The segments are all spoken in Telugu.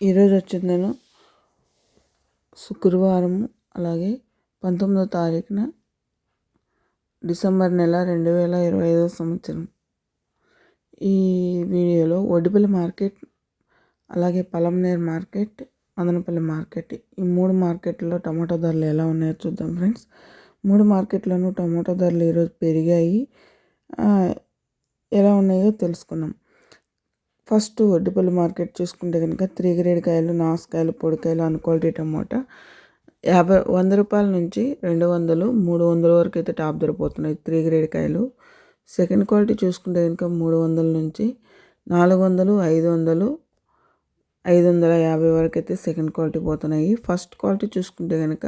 ఈరోజు వచ్చిందను శుక్రవారం అలాగే పంతొమ్మిదో తారీఖున డిసెంబర్ నెల రెండు వేల ఇరవై ఐదో సంవత్సరం. ఈ వీడియోలో ఒడిపల్లి మార్కెట్ అలాగే పలంనేర్ మార్కెట్ మదనపల్లి మార్కెట్ ఈ మూడు మార్కెట్లో టమాటో ధరలు ఎలా ఉన్నాయో చూద్దాం ఫ్రెండ్స్. మూడు మార్కెట్లోనూ టమాటో ధరలు ఈరోజు పెరిగాయి. ఎలా ఉన్నాయో తెలుసుకున్నాం ఫస్ట్ వడ్డిపల్లి మార్కెట్ చూసుకుంటే కనుక త్రీ గ్రేడ్ కాయలు నాసుకాయలు పొడికాయలు అన్ క్వాలిటీ టమోటా యాభై వంద రూపాయల నుంచి రెండు వందలు మూడు వందల వరకు అయితే టాప్ దొరికిపోతున్నాయి త్రీ గ్రేడ్ కాయలు. సెకండ్ క్వాలిటీ చూసుకుంటే కనుక మూడు వందల నుంచి నాలుగు వందలు ఐదు వందలు ఐదు వందల యాభై వరకు అయితే సెకండ్ క్వాలిటీ పోతున్నాయి. ఫస్ట్ క్వాలిటీ చూసుకుంటే కనుక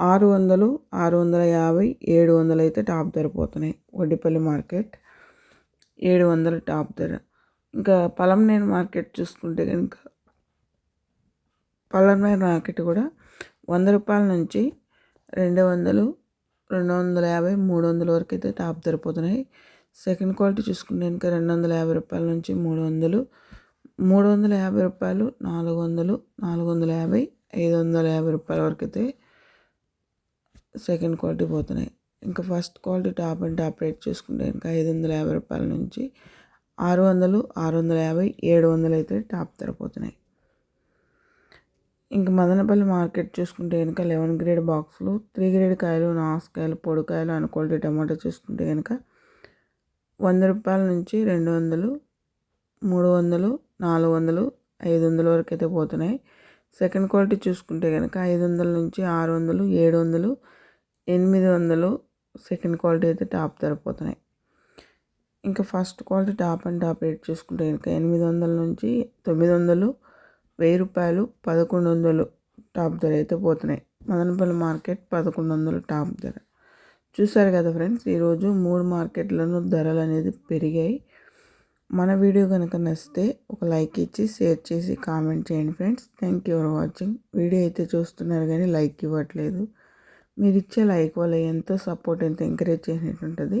ఆరు వందలు ఆరు వందల యాభై ఏడు వందలు అయితే టాప్ ధర పోతున్నాయి వడ్డిపల్లి మార్కెట్. ఏడు వందల టాప్ ధర ఇంకా పలంనేరు మార్కెట్ చూసుకుంటే కనుక పలంనేరు మార్కెట్ కూడా వంద రూపాయల నుంచి రెండు వందలు రెండు వందల యాభై మూడు వందల వరకు అయితే టాప్ ధరిపోతున్నాయి. సెకండ్ క్వాలిటీ చూసుకుంటే కనుక రెండు వందల యాభై రూపాయల నుంచి మూడు వందలు మూడు వందల యాభై రూపాయలు నాలుగు వందలు నాలుగు వందల యాభై ఐదు వందల యాభై రూపాయల వరకు అయితే సెకండ్ క్వాలిటీ పోతున్నాయి. ఇంకా first quality top and top rate చూసుకుంటే ఇంకా ఐదు వందల యాభై రూపాయల నుంచి ఆరు వందలు ఆరు వందల యాభై ఏడు వందలు అయితే టాప్ ధరపోతున్నాయి ఇంకా మదనపల్లి మార్కెట్ చూసుకుంటే కనుక లెవెన్ గ్రేడ్ బాక్సులు త్రీ గ్రేడ్ కాయలు నాసుకాయలు పొడికాయలు అన్ క్వాలిటీ టమాటా చూసుకుంటే కనుక వంద రూపాయల నుంచి రెండు వందలు మూడు వందలు నాలుగు వందలు ఐదు వందల వరకు అయితే పోతున్నాయి. సెకండ్ క్వాలిటీ చూసుకుంటే కనుక ఐదు వందల నుంచి ఆరు వందలు ఏడు వందలు ఎనిమిది వందలు సెకండ్ క్వాలిటీ అయితే టాప్ ధర పోతున్నాయి. ఇంకా first quality top and top rate చూసుకుంటే ఇంకా ఎనిమిది వందల నుంచి తొమ్మిది వందలు వెయ్యి రూపాయలు పదకొండు వందలు టాప్ ధర అయితే పోతున్నాయి. మదనపల్లి మార్కెట్ పదకొండు వందలు టాప్ ధర. చూసారు కదా ఫ్రెండ్స్ ఈరోజు మూడు మార్కెట్లను ధరలు అనేది పెరిగాయి. మన వీడియో కనుక నచ్చితే ఒక లైక్ ఇచ్చి షేర్ చేసి కామెంట్ చేయండి friends. Thank you for watching. Video అయితే చూస్తున్నారు కానీ లైక్ ఇవ్వట్లేదు. మీరు ఇచ్చే లైక్ వల్ల ఎంతో సపోర్ట్ ఎంతో ఎంకరేజ్ చేసినట్టు